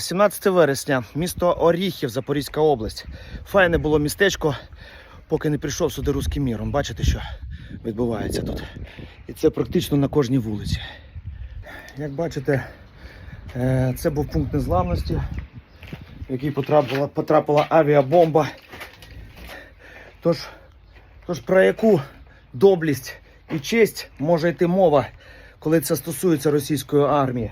17 вересня, місто Оріхів, Запорізька область. Файне було містечко, поки не прийшов сюди руський міром. Бачите, що відбувається тут. І це практично на кожній вулиці. Як бачите, е, це був пункт незламності, в який потрапила, потрапила авіабомба. Тож, тож про яку доблість і честь може йти мова, коли це стосується російської армії?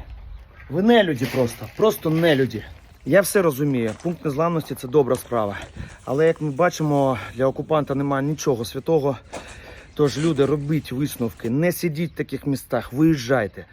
Ви не люди просто, просто не люди. Я все розумію. Пункт незламності це добра справа. Але як ми бачимо, для окупанта немає нічого святого. Тож, люди, робіть висновки, не сидіть в таких містах, виїжджайте.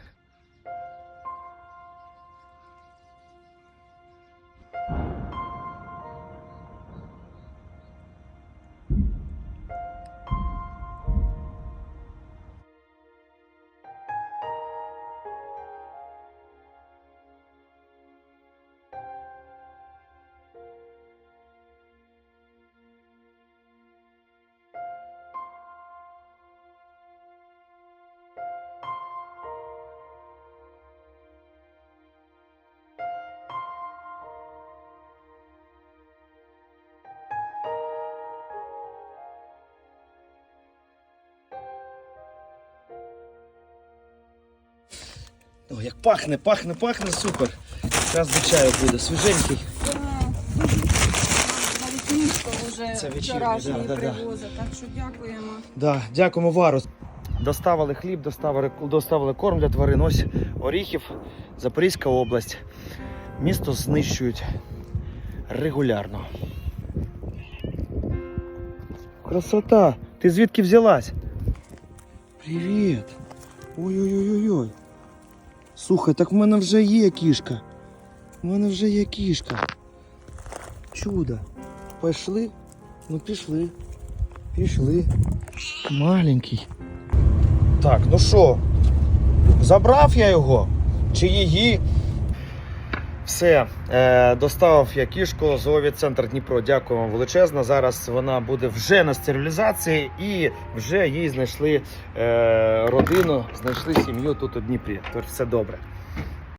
О, як пахне, пахне, пахне, супер. Зараз до чаю буде, свіженький. Це вечірнє, вчорашнє да, да, да. так що дякуємо. Да, дякуємо Варус. Доставили хліб, доставили, доставили корм для тварин. Ось Оріхів, Запорізька область. Місто знищують регулярно. Красота! Ти звідки взялась? Привіт! Ой-ой-ой-ой. Слухай, так в мене вже є кішка. У мене вже є кішка. Чудо. Пішли? Ну пішли. Пішли. Маленький. Так, ну що, забрав я його? Чи її? Все, е, доставив я кішку зоові-центр Дніпро. Дякую вам величезно. Зараз вона буде вже на стерилізації і вже їй знайшли е, родину, знайшли сім'ю тут у Дніпрі. Тож все добре.